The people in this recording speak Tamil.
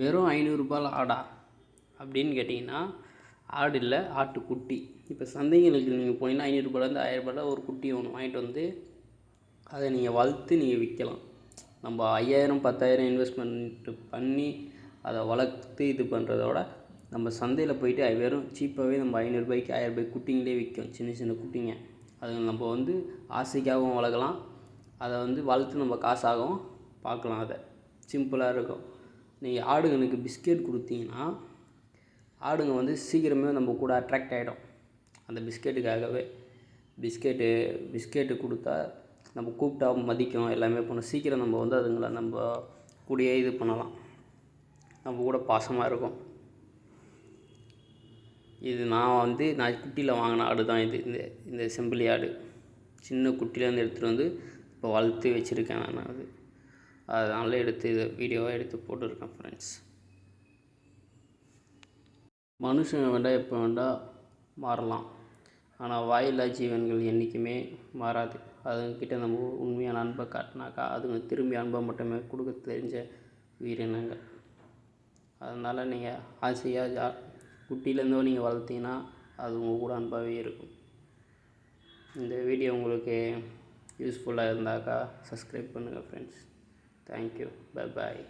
வெறும் ஐநூறுரூபால ஆடா அப்படின்னு கேட்டிங்கன்னா ஆடு இல்லை ஆட்டுக்குட்டி இப்போ சந்தைங்களுக்கு நீங்கள் போனீங்கன்னா ஐநூறுரூபாலேருந்து ஆயிரரூபாயில் ஒரு குட்டி ஒன்று வாங்கிட்டு வந்து அதை நீங்கள் வளர்த்து நீங்கள் விற்கலாம். நம்ம ஐயாயிரம் பத்தாயிரம் இன்வெஸ்ட்மெண்ட்டு பண்ணி அதை வளர்த்து இது பண்ணுறதோட நம்ம சந்தையில் போயிட்டு வெறும் சீப்பாகவே நம்ம ஐநூறுரூபாய்க்கு ஆயிரரூபாய்க்கு குட்டிங்களே விற்கும். சின்ன சின்ன குட்டிங்க. அது நம்ம வந்து ஆசைக்காகவும் வளர்க்கலாம். அதை வந்து வளர்த்து நம்ம காசாகவும் பார்க்கலாம். அதை சிம்பிளாக இருக்கும். நீங்கள் ஆடுங்களுக்கு பிஸ்கெட் கொடுத்தீங்கன்னா ஆடுங்க வந்து சீக்கிரமே நம்ம கூட அட்ராக்ட் ஆகிடும் அந்த பிஸ்கெட்டுக்காகவே. பிஸ்கெட்டு பிஸ்கெட்டு கொடுத்தா நம்ம கூப்பிட்டா மதிக்கும் எல்லாமே பண்ணும். சீக்கிரம் நம்ம வந்து அதுங்களை நம்ம கூடயே இது பண்ணலாம். நம்ம கூட பாசமாக இருக்கும். இது நான் வந்து நான் குட்டியில் வாங்கின ஆடு தான் இது. இந்த இந்த செம்பிளி ஆடு. சின்ன குட்டிலேருந்து எடுத்துகிட்டு வந்து இப்போ வளர்த்து வச்சுருக்கேன் நான் அது. அதனால எடுத்து இதை வீடியோவாக எடுத்து போட்டிருக்கேன் ஃப்ரெண்ட்ஸ் மனுஷங்க வேண்டாம் எப்போ வேண்டாம் மாறலாம். ஆனால் வாயில்லா ஜீவன்கள் என்றைக்குமே மாறாது. அதுங்கக்கிட்ட நம்ம உண்மையான அன்பை காட்டினாக்கா அதுங்க திரும்பி அன்பை மட்டுமே கொடுக்க தெரிஞ்ச உயிரினங்கள். அதனால் நீங்கள் ஆசையாக ஜா குட்டியிலேருந்தோ நீங்கள் வளர்த்தீங்கன்னா அது உங்கள் கூட அன்பாகவே இருக்கும். இந்த வீடியோ உங்களுக்கு யூஸ்ஃபுல்லாக இருந்தாக்கா சப்ஸ்கிரைப் பண்ணுங்கள் friends Thank you. Bye bye.